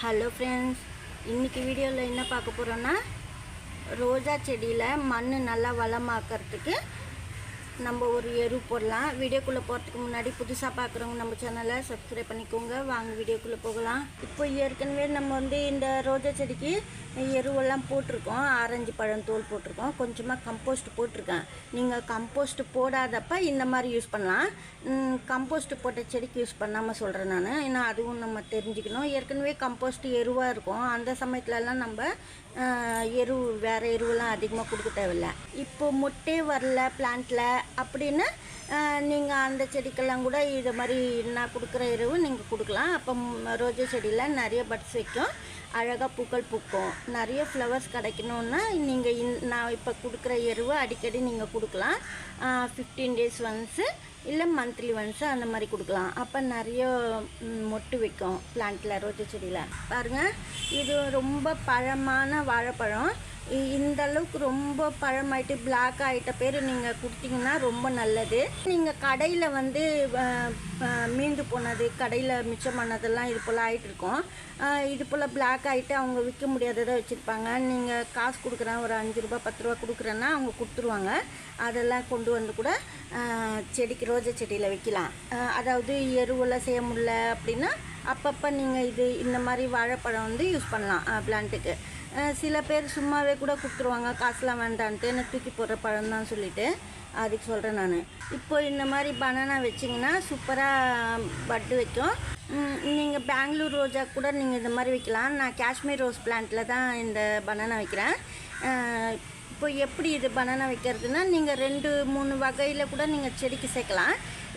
Hello friends இன்றைக்கி வீடியோவில் என்ன பார்க்க போகிறோன்னா ரோஜா செடியில் மண் நல்லா வளமாக்கறதுக்கு நம்ம ஒரு எரு போடலாம். வீடியோக்குள்ளே போகிறதுக்கு முன்னாடி புதுசாக பார்க்குறவங்க நம்ம சேனலை சப்ஸ்கிரைப் பண்ணிக்கோங்க. வாங்க வீடியோக்குள்ளே போகலாம். இப்போ ஏற்கனவே நம்ம வந்து இந்த ரோஜா செடிக்கு எருவெல்லாம் போட்டிருக்கோம். ஆரஞ்சு பழம் தோல் போட்டிருக்கோம். கொஞ்சமாக கம்போஸ்ட் போட்டிருக்கேன். நீங்கள் கம்போஸ்ட் போடாதப்ப இந்த மாதிரி யூஸ் பண்ணலாம். கம்போஸ்ட் போட்ட செடிக்கு யூஸ் பண்ணாமல் சொல்கிறேன் நான். ஏன்னா அதுவும் நம்ம தெரிஞ்சுக்கணும். ஏற்கனவே கம்போஸ்ட் எருவாக இருக்கும். அந்த சமயத்துலலாம் நம்ம எரு வேறு எருவெல்லாம் அதிகமாக கொடுக்க தேவையில்ல. இப்போ மொட்டே வரல பிளான்ட்டில் அப்படின்னு நீங்கள் அந்த செடிக்கெல்லாம் கூட இது மாதிரி நான் கொடுக்குற இரவு நீங்கள் கொடுக்கலாம். அப்போ ரோஜா செடியில் நிறைய பட்ஸ் வைக்கும். அழகாக பூக்கள் பூக்கும். நிறைய ஃப்ளவர்ஸ் கிடைக்கணுன்னா நீங்கள் இந் நான் இப்போ கொடுக்குற எருவை அடிக்கடி நீங்கள் கொடுக்கலாம். ஃபிஃப்டீன் டேஸ் ஒன்ஸு இல்லை மந்த்லி ஒன்ஸு அந்த மாதிரி கொடுக்கலாம். அப்போ நிறைய மொட்டு வைக்கும் பிளான்ட்டில் ரோஜா செடியில். பாருங்கள் இது ரொம்ப பழமான வாழைப்பழம். இந்த அளவுக்கு ரொம்ப பழமாயிட்டு பிளாக் ஆகிட்ட பேர் நீங்கள் கொடுத்தீங்கன்னா ரொம்ப நல்லது. நீங்கள் கடையில் வந்து மீண்டு மீந்து போனது கடையில் மிச்சமானதெல்லாம் இது போல் ஆகிட்டுருக்கோம் இது போல் பிளாக் ஆகிட்டு அவங்க விற்க முடியாததை வச்சுருப்பாங்க. நீங்கள் காசு கொடுக்குறேன் ஒரு அஞ்சு ரூபா பத்து ரூபா கொடுக்குறேன்னா அவங்க கொடுத்துருவாங்க. அதெல்லாம் கொண்டு வந்து கூட செடிக்கு ரோஜா செடியில் வைக்கலாம். அதாவது எருவெல்லாம் செய்ய முடியல அப்படின்னா அப்பப்போ நீங்கள் இது இந்த மாதிரி வாழைப்பழம் வந்து யூஸ் பண்ணலாம் பிளான்ட்டுக்கு சில பேர் சும்மாவே கூட கொடுத்துருவாங்க காசுலாம் வேண்டான்ட்டு எனக்கு தூக்கி போடுற பழம் தான் சொல்லிட்டு அதுக்கு சொல்கிறேன் நான். இப்போ இந்த மாதிரி பனானா வச்சிங்கன்னா சூப்பராக பட்டு வைக்கும். நீங்கள் பெங்களூர் ரோஜா கூட நீங்கள் இந்த மாதிரி வைக்கலாம். நான் காஷ்மீர் ரோஸ் பிளான்ட்டில் தான் இந்த பனானா வைக்கிறேன். இப்போ எப்படி இது பனானா வைக்கிறதுனா நீங்கள் ரெண்டு மூணு வகையில் கூட நீங்கள் செடிக்கு சேர்க்கலாம்.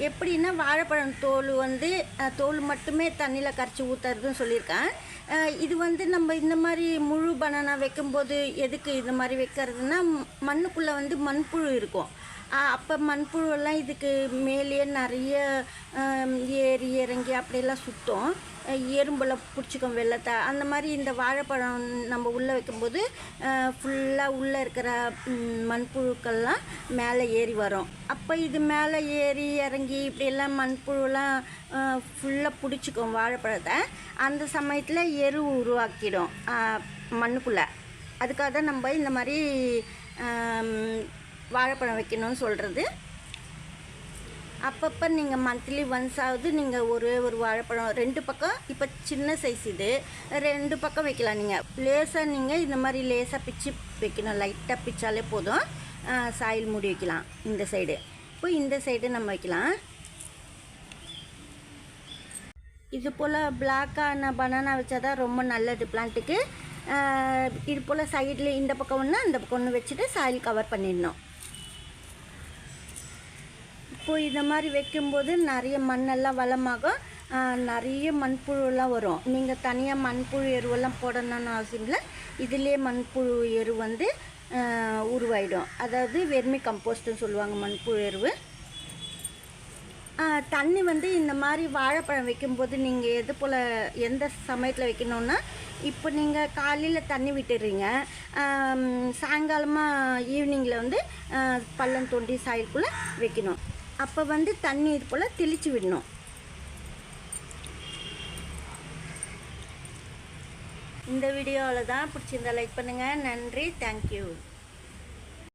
எப்படின்னா வாழைப்பழம் தோல் வந்து தோல் மட்டுமே தண்ணியில் கரைச்சி ஊற்றுறதுன்னு சொல்லியிருக்கேன். இது வந்து நம்ம இந்த மாதிரி முழு பனானா வைக்கும்போது எதுக்கு இந்த மாதிரி வைக்கிறதுனா மண்ணுக்குள்ளே வந்து மண்புழு இருக்கும். அப்போ மண்புழுவெல்லாம் இதுக்கு மேலேயே நிறைய ஏறி இறங்கி அப்படியெல்லாம் சுற்றும் எறும்பெல்லாம் பிடிச்சிக்கும் வெள்ளத்தை. அந்த மாதிரி இந்த வாழைப்பழம் நம்ம உள்ளே வைக்கும்போது ஃபுல்லாக உள்ளே இருக்கிற மண்புழுக்கள்லாம் மேலே ஏறி வரும். அப்போ இது மேலே ஏறி இறங்கி இப்படியெல்லாம் மண்புழுலாம் ஃபுல்லாக பிடிச்சிக்கும் வாழைப்பழத்தை. அந்த சமயத்தில் எரு உருவாக்கிடும் மண்ணுக்குள்ளே. அதுக்காக தான் நம்ம இந்த மாதிரி வாழைப்பழம் வைக்கணும்னு சொல்கிறது அப்பப்போ நீங்கள் மந்த்லி ஒன்ஸ் ஆகுது நீங்கள் ஒரு ஒரு வாழைப்பழம் ரெண்டு பக்கம் இப்போ சின்ன சைஸ் இது ரெண்டு பக்கம் வைக்கலாம் நீங்கள் லேசாக நீங்கள் இந்த மாதிரி லேசாக பிச்சு வைக்கணும். லைட்டாக பிச்சாலே போதும். சாயில் மூடி வைக்கலாம் இந்த சைடு இப்போ இந்த சைடு நம்ம வைக்கலாம். இது போல் பிளாக்கான பனானா வச்சா தான் ரொம்ப நல்லது பிளான்ட்டுக்கு இது போல் சைடில் இந்த பக்கம் ஒன்று அந்த பக்கம் ஒன்று வச்சுட்டு சாயில் கவர் பண்ணிடணும். இப்போ இந்த மாதிரி வைக்கும்போது நிறைய மண்ணெல்லாம் வளமாகும். நிறைய மண்புழுலாம் வரும். நீங்கள் தனியாக மண்புழு எருவெல்லாம் போடணும்னு அவசியம் இல்லை. இதிலே மண்புழு எரு வந்து உருவாயிடும். அதாவது வெர்மி கம்போஸ்ட்னு சொல்லுவாங்க மண்புழு எருவு. தண்ணி வந்து இந்த மாதிரி வாழைப்பழம் வைக்கும்போது நீங்கள் எது போல் எந்த சமயத்தில் வைக்கணும்னா இப்போ நீங்கள் காலையில் தண்ணி விட்டுடுறீங்க சாயங்காலமாக ஈவினிங்கில் வந்து பள்ளம் தோண்டி சாயலுக்குள்ளே வைக்கணும். அப்போ வந்து தண்ணி இது போல் தெளித்து விடணும். இந்த வீடியோவில் தான் பிடிச்சிருந்தா லைக் பண்ணுங்கள் நன்றி. தேங்க்யூ